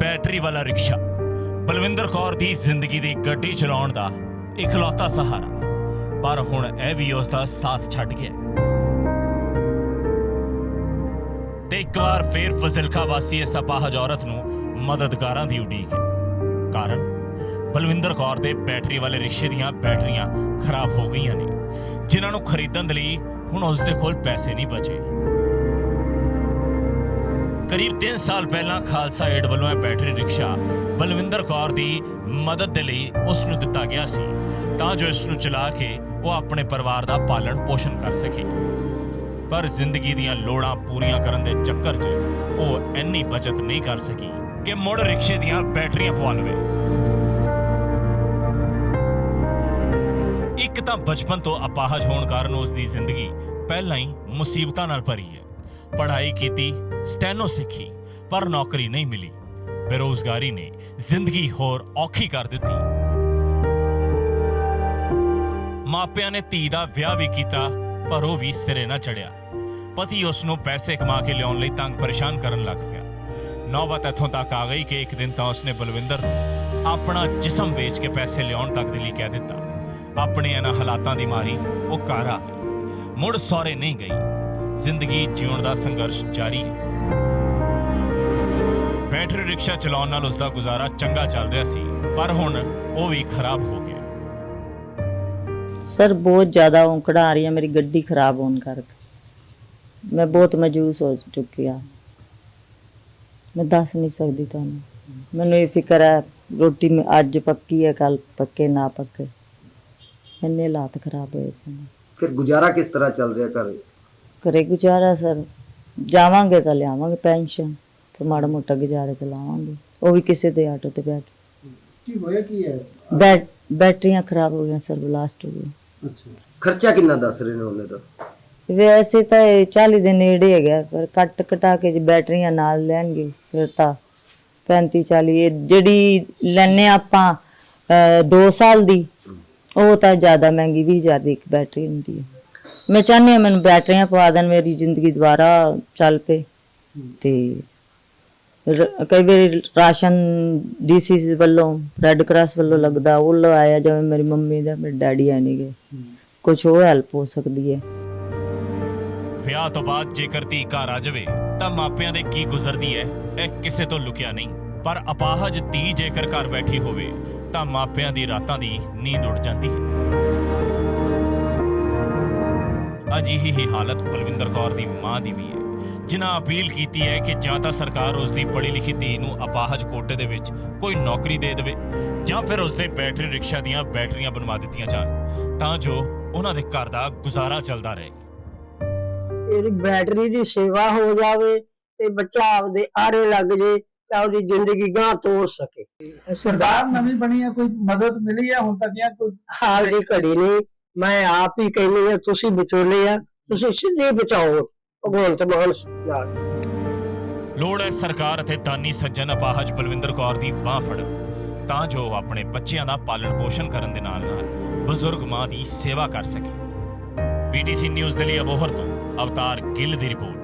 Battery ਵਾਲਾ rickshaw. Balwinder Kaur ਦੀ ਜ਼ਿੰਦਗੀ ਦੀ ਗੱਡੀ ਚਲਾਉਣ ਦਾ ਇਕਲੌਤਾ ਸਹਾਰਾ। ਪਰ ਹੁਣ ਇਹ ਵੀ ਉਸ ਦਾ ਸਾਥ ਛੱਡ ਗਿਆ। ਤੇ ਇੱਕ ਵਾਰ ਫੇਰ ਫਜ਼ਿਲਕਾ ਵਾਸੀ ਇਸ ਅਪਾਹਜ ਔਰਤ ਨੂੰ ਮਦਦਗਾਰਾਂ ਦੀ ਉਡੀਕ ਹੈ। ਕਾਰਨ, ਬਲਵਿੰਦਰ ਕੌਰ ਦੇ ਬੈਟਰੀ ਵਾਲੇ ਰਿਕਸ਼ੇ ਦੀਆਂ ਬੈਟਰੀਆਂ ਖਰਾਬ ਹੋ ਗਈਆਂ ਨੇ, ਜਿਨ੍ਹਾਂ ਨੂੰ ਖਰੀਦਣ ਦੇ ਲਈ ਹੁਣ ਉਸ ਦੇ ਕੋਲ ਪੈਸੇ ਨਹੀਂ ਬਚੇ। ਕਰੀਬ 3 ਸਾਲ ਪਹਿਲਾਂ ਖਾਲਸਾ ਏਡ ਵੱਲੋਂ ਇਹ ਬੈਟਰੀ ਰਿਕਸ਼ਾ ਬਲਵਿੰਦਰ ਕੌਰ ਦੀ ਮਦਦ ਦੇ ਲਈ ਉਸ ਨੂੰ ਦਿੱਤਾ ਗਿਆ ਸੀ, ਤਾਂ ਜੋ ਇਸ ਨੂੰ ਚਲਾ ਕੇ ਉਹ ਆਪਣੇ ਪਰਿਵਾਰ ਦਾ ਪਾਲਣ ਪੋਸ਼ਣ ਕਰ ਸਕੇ। ਪਰ ਜ਼ਿੰਦਗੀ ਦੀਆਂ ਲੋੜਾਂ ਪੂਰੀਆਂ ਕਰਨ ਦੇ ਚੱਕਰ 'ਚ ਉਹ ਇੰਨੀ ਬਚਤ ਨਹੀਂ ਕਰ ਸਕੀ ਕਿ ਮੁੜ ਰਿਕਸ਼ੇ ਦੀਆਂ ਬੈਟਰੀਆਂ ਪਵਾ ਲਵੇ। ਇੱਕ ਤਾਂ ਬਚਪਨ ਤੋਂ ਅਪਾਹਜ ਹੋਣ ਕਾਰਨ ਉਸ ਦੀ ਜ਼ਿੰਦਗੀ ਪਹਿਲਾਂ ਹੀ ਮੁਸੀਬਤਾਂ ਨਾਲ ਭਰੀ ਹੈ। ਪੜ੍ਹਾਈ ਕੀਤੀ, ਸਟੈਨੋ ਸਿੱਖੀ, ਪਰ ਨੌਕਰੀ ਨਹੀਂ ਮਿਲੀ। ਬੇਰੋਜ਼ਗਾਰੀ ਨੇ ਜ਼ਿੰਦਗੀ ਹੋਰ ਔਖੀ ਕਰ ਦਿੱਤੀ। ਮਾਪਿਆਂ ਨੇ ਧੀ ਦਾ ਵਿਆਹ ਵੀ ਕੀਤਾ, ਪਰ ਉਹ ਵੀ ਸਿਰੇ ਨਾ ਚੜਿਆ ਪਤੀ ਉਸ ਨੂੰ ਪੈਸੇ ਕਮਾ ਕੇ ਲਿਆਉਣ ਲਈ ਤੰਗ ਪਰੇਸ਼ਾਨ ਕਰਨ ਲੱਗ ਪਿਆ। ਨੌਬਤ ਇੱਥੋਂ ਤੱਕ ਆ ਗਈ ਕਿ ਇੱਕ ਦਿਨ ਤਾਂ ਉਸਨੇ ਬਲਵਿੰਦਰ ਨੂੰ ਆਪਣਾ ਜਿਸਮ ਵੇਚ ਕੇ ਪੈਸੇ ਲਿਆਉਣ ਤੱਕ ਦੇ ਲਈ ਕਹਿ ਦਿੱਤਾ। ਆਪਣੇ ਇਹਨਾਂ ਹਾਲਾਤਾਂ ਦੀ ਮਾਰੀ, ਉਹ ਘਰ ਆ ਮੁੜ ਸਹੁਰੇ ਨਹੀਂ ਗਈ। ਜ਼ਿੰਦਗੀ ਜਿਉਣ ਦਾ ਸੰਘਰਸ਼ ਜਾਰੀ। ਹੈ ਬੈਟਰੀ ਰਿਕਸ਼ਾ ਚਲਾਉਣ ਨਾਲ ਉਸਦਾ ਗੁਜ਼ਾਰਾ ਚੰਗਾ ਚੱਲ ਰਿਹਾ ਸੀ ਪਰ ਹੁਣ ਉਹ ਵੀ ਖਰਾਬ ਹੋ ਗਿਆ। ਸਰ ਬਹੁਤ ਜ਼ਿਆਦਾ ਔਂਕੜਾਂ ਆ ਰਹੀਆਂ ਮੇਰੀ ਗੱਡੀ ਖਰਾਬ ਹੋਣ ਕਰਕੇ। ਮੈਂ ਬਹੁਤ ਮਜੂਸ ਹੋ ਚੁੱਕੀ ਆ। ਮੈਂ ਦੱਸ ਨਹੀਂ ਸਕਦੀ ਤੁਹਾਨੂੰ। ਮੈਨੂੰ ਇਹ ਫਿਕਰ ਹੈ ਰੋਟੀ ਮੈਂ ਅੱਜ ਪੱਕੀ ਹੈ ਕੱਲ ਪੱਕੇ ਨਾ ਪੱਕੇ। ਇੰਨੇ ਹਾਲਾਤ ਖਰਾਬ ਹੋਏ। ਪਏ ਨੇ ਫਿਰ ਗੁਜ਼ਾਰਾ ਕਿਸ ਤਰ੍ਹਾਂ ਚੱਲ ਰਿਹਾ ਘਰ? ਕਰੇ ਗੁਜ਼ਾਰਾ ਸਰ ਜਾਵਾਂਗੇ ਤਾਂ ਲਿਆਵਾਂਗੇ ਪੈਨਸ਼ਨ ਤੇ ਮਾੜਾ ਮੋਟਾ ਗੁਜ਼ਾਰਾ ਚਲਾਵਾਂਗੇ ਉਹ ਵੀ ਕਿਸੇ ਦੇ ਆਟੋ ਤੇ ਬੈਠ ਕੀ। ਹੋਇਆ ਕੀ ਹੈ? ਬੈਟ ਬੈਟਰੀਆਂ ਖਰਾਬ ਹੋ ਗਈਆਂ ਸਰ ਬਲਾਸਟ ਹੋ ਗਈ ਅੱਛਾ। ਖਰਚਾ ਕਿੰਨਾ ਦੱਸ ਰਹੇ ਨੇ ਉਹਨੇ ਤਾਂ? ਵੈਸੇ ਤਾਂ ਇਹ 40 ਦੇ ਨੇੜੇ ਹੈਗਾ ਪਰ ਕੱਟ ਕਟਾ ਕੇ ਜੇ ਬੈਟਰੀਆਂ ਨਾਲ ਲੈਣਗੇ ਫਿਰ ਤਾਂ 35 40 ਇਹ ਜਿਹੜੀ ਲੈਨੇ ਆਪਾਂ 2 ਸਾਲ ਦੀ ਉਹ ਤਾਂ ਜ਼ਿਆਦਾ ਮਹਿੰਗੀ 20000 ਦੀ ਇੱਕ ਬੈਟਰੀ ਹੁੰਦੀ ਹੈ। ਮੈਂ ਚਾਹੁੰਦੀ ਹਾਂ ਮੈਨੂੰ ਬੈਟਰੀਆਂ ਪਵਾ ਦੇਣ, ਮੇਰੀ ਜ਼ਿੰਦਗੀ ਦੁਬਾਰਾ ਚੱਲ ਪਏ। ਤੇ ਰ- ਕਈ ਵਾਰੀ ਰਾਸ਼ਨ ਡੀਸੀ ਵੱਲੋਂ, ਰੈੱਡ ਕਰਾਸ ਵੱਲੋਂ ਲੱਗਦਾ, ਉਹ ਲਵਾਇਆ ਜਿਵੇਂ ਮੇਰੀ ਮੰਮੀ ਦਾ, ਮੇਰੇ ਡੈਡੀ ਹੈ ਨਹੀਂ ਗਏ ਕੁਝ ਉਹ ਹੈਲਪ ਹੋ ਸਕਦੀ ਹੈ। ਵਿਆਹ ਤੋਂ ਬਾਅਦ ਜੇਕਰ ਧੀ ਘਰ ਆ ਜਾਵੇ, ਤਾਂ ਮਾਪਿਆਂ ਦੇ ਕੀ ਗੁਜ਼ਰਦੀ ਹੈ, ਇਹ ਕਿਸੇ ਤੋਂ ਲੁਕਿਆ ਨਹੀਂ। ਪਰ ਅਪਾਹਜ ਧੀ ਜੇਕਰ ਘਰ ਬੈਠੀ ਹੋਵੇ, ਤਾਂ ਮਾਪਿਆਂ ਦੀ ਰਾਤਾਂ ਦੀ ਨੀਂਦ ਉੱਡ ਜਾਂਦੀ ਹੈ। ਅਜਿਹੀ ਹੀ ਹਾਲਤ ਬਲਵਿੰਦਰ ਕੌਰ ਦੀ ਮਾਂ ਦੀ ਵੀ ਹੈ। ਜਿਨ੍ਹਾਂ ਅਪੀਲ ਕੀਤੀ ਹੈ ਕਿ ਜਾਂ ਤਾਂ ਸਰਕਾਰ ਉਸ ਦੀ ਪੜ੍ਹੀ ਲਿਖੀ ਧੀ ਨੂੰ ਅਪਾਹਜ ਕੋਟੇ ਦੇ ਵਿੱਚ ਕੋਈ ਨੌਕਰੀ ਦੇ ਦੇਵੇ ਜਾਂ ਫਿਰ ਉਸ ਦੇ ਬੈਟਰੀ ਰਿਕਸ਼ਾ ਦੀਆਂ ਬੈਟਰੀਆਂ ਬਣਵਾ ਦਿੱਤੀਆਂ ਜਾਣ ਤਾਂ ਜੋ ਉਹਨਾਂ ਦੇ ਘਰ ਦਾ ਗੁਜ਼ਾਰਾ ਚੱਲਦਾ ਰਹੇ। ਇਹਦੀ ਬੈਟਰੀ ਦੀ ਸੇਵਾ ਹੋ ਜਾਵੇ ਤੇ ਬੱਚਾ ਆਪਦੇ ਆਰੇ ਲੱਗ ਜੇ ਤਾਂ ਉਹਦੀ ਜ਼ਿੰਦਗੀ ਗਾਂ ਤੋਰ ਸਕੇ। ਸਰਕਾਰ ਨਵੀਂ ਬਣੀ ਹੈ ਕੋਈ ਮਦਦ ਮਿਲੀ ਹੈ ਹੁਣ ਤੱਕ ਜਾਂ ਕੋਈ ਹਾਲ ਦੀ ਘੜੀ ਨਹੀਂ। ਮੈਂ ਆਪ ਹੀ ਕਹਿੰਦੀ ਆ ਤੁਸੀਂ ਵਿਚੋਲੇ ਆ, ਤੁਸੀਂ ਸਿੱਧੇ ਬਚਾਓ, ਭਗਵੰਤ ਮਾਨ ਨਾਲ ਲੋੜ ਹੈ ਸਰਕਾਰ ਅਤੇ ਦਾਨੀ ਸੱਜਣ ਅਪਾਹਜ ਬਲਵਿੰਦਰ ਕੌਰ ਦੀ ਬਾਹ ਫੜਨ, ਤਾਂ ਜੋ ਉਹ ਆਪਣੇ ਬੱਚਿਆਂ ਦਾ ਪਾਲਣ ਪੋਸ਼ਣ ਕਰਨ ਦੇ ਨਾਲ ਨਾਲ ਬਜ਼ੁਰਗ ਮਾਂ ਦੀ ਸੇਵਾ ਕਰ ਸਕੇ। ਪੀਟੀਸੀ ਨਿਊਜ਼ ਦੇ ਲਈ ਅਬੋਹਰ ਤੋਂ ਅਵਤਾਰ ਗਿੱਲ ਦੀ ਰਿਪੋਰਟ।